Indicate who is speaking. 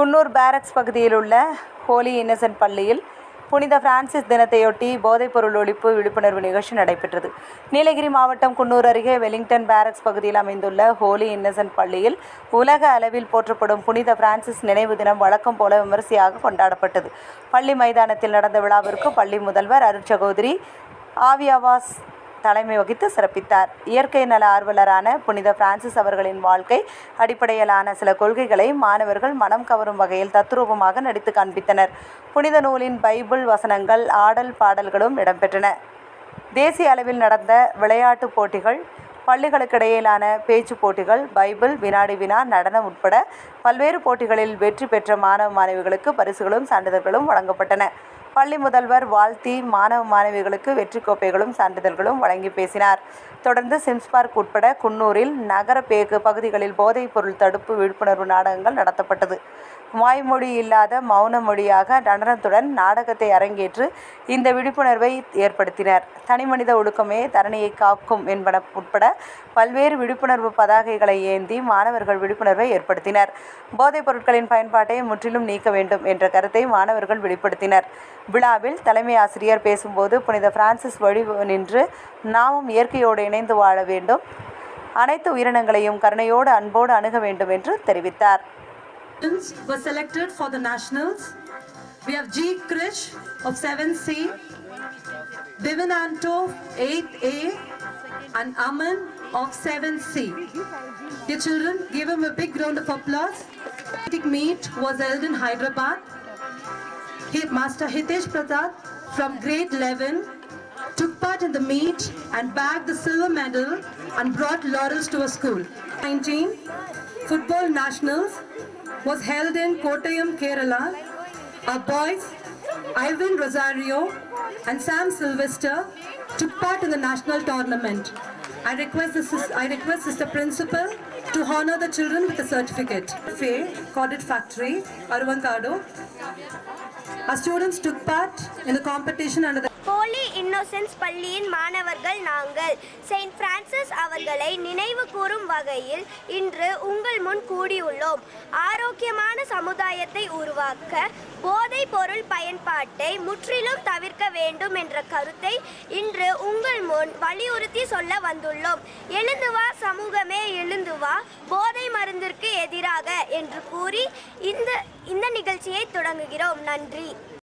Speaker 1: குன்னூர் பேரக்ஸ் பகுதியில் உள்ள ஹோலி இன்னசென்ட் பள்ளியில் புனித பிரான்சிஸ் தினத்தையொட்டி போதைப்பொருள் ஒழிப்பு விழிப்புணர்வு நிகழ்ச்சி நடைபெற்றது. நீலகிரி மாவட்டம் குன்னூர் அருகே வெலிங்டன் பேரக்ஸ் பகுதியில் அமைந்துள்ள ஹோலி இன்னசென்ட் பள்ளியில் உலக அளவில் போற்றப்படும் புனித பிரான்சிஸ் நினைவு தினம் வழக்கம் போல விமரிசையாக கொண்டாடப்பட்டது. பள்ளி மைதானத்தில் நடந்த விழாவிற்கு பள்ளி முதல்வர் அருட்சகோதரி ஆவியாவாஸ் தலைமை வகித்து சிறப்பித்தார். இயற்கை நல ஆர்வலரான புனித பிரான்சிஸ் அவர்களின் வாழ்க்கை அடிப்படையிலான சில கொள்கைகளை மாணவர்கள் மனம் கவரும் வகையில் தத்ரூபமாக நடித்து காண்பித்தனர். புனித நூலின் பைபிள் வசனங்கள் ஆடல் பாடல்களும் இடம்பெற்றன. தேசிய அளவில் நடந்த விளையாட்டுப் போட்டிகள் பள்ளிகளுக்கிடையிலான பேச்சுப் போட்டிகள் பைபிள் வினாடி வினா நடனம் உட்பட பல்வேறு போட்டிகளில் வெற்றி பெற்ற மாணவ மாணவிகளுக்கு பரிசுகளும் சான்றிதழ்களும் வழங்கப்பட்டன. பள்ளி முதல்வர் வாழ்த்தி மாணவ மாணவிகளுக்கு வெற்றி கோப்பைகளும் சான்றிதழ்களும் வழங்கி பேசினார். தொடர்ந்து சிம்ஸ் பார்க் உட்பட குன்னூரில் நகர பேகு பகுதிகளில் போதைப் பொருள் தடுப்பு விழிப்புணர்வு நாடகங்கள் நடத்தப்பட்டது. வாய்மொழி இல்லாத மௌன மொழியாக நடனத்துடன் நாடகத்தை அரங்கேற்று இந்த விழிப்புணர்வை ஏற்படுத்தினர். தனிமனித ஒழுக்கமே தரணியை காக்கும் என்பன உட்பட பல்வேறு விழிப்புணர்வு பதாகைகளை ஏந்தி மாணவர்கள் விழிப்புணர்வை ஏற்படுத்தினர். போதைப் பொருட்களின் பயன்பாட்டை முற்றிலும் நீக்க வேண்டும் என்ற கருத்தை மாணவர்கள் வெளிப்படுத்தினர். விழாவில் தலைமை ஆசிரியர் பேசும்போது புனித பிரான்சிஸ் வழி நின்று நாமும் இயற்கையோடு இணைந்து வாழ வேண்டும் அனைத்து உயிரினங்களையும் கருணையோடு அன்போடு அணுக வேண்டும் என்று தெரிவித்தார்
Speaker 2: Students were selected for the nationals. We have G. Krish of 7C, Divin Anto 8A, and Aman of 7C. Dear children, give him a big round of applause. The meet was held in Hyderabad. Master Hitesh Pratap from grade 11 took part in the meet and bagged the silver medal and brought laurels to a school. 19 Football Nationals was held in Kottayam, Kerala. Our boys, Ivan Rosario and Sam Sylvester, took part in the national tournament. I request the, I request Sister Principal to honor the children with a certificate. Faye, Corded Factory, Arvankado. Our students took part in the competition under the
Speaker 3: holy innocence பள்ளியின் மாணவர்கள் நாங்கள். Saint Francis அவர்களை நினைவு கூறும் வகையில் இன்று உங்கள் முன் கூடியுள்ளோம். ஆரோக்கியமான சமுதாயத்தை உருவாக்க போதை பொருள் பயன்பாட்டை முற்றிலும் தவிர்க்க வேண்டும் என்ற கருத்தை இன்று உங்கள் முன் வலியுறுத்தி சொல்ல வந்துள்ளோம். எழுந்து வா சமூகமே எழுந்து வா போதை மருந்திற்கு எதிராக என்று கூறி இந்த இந்த நிகழ்ச்சியை தொடங்குகிறோம். நன்றி.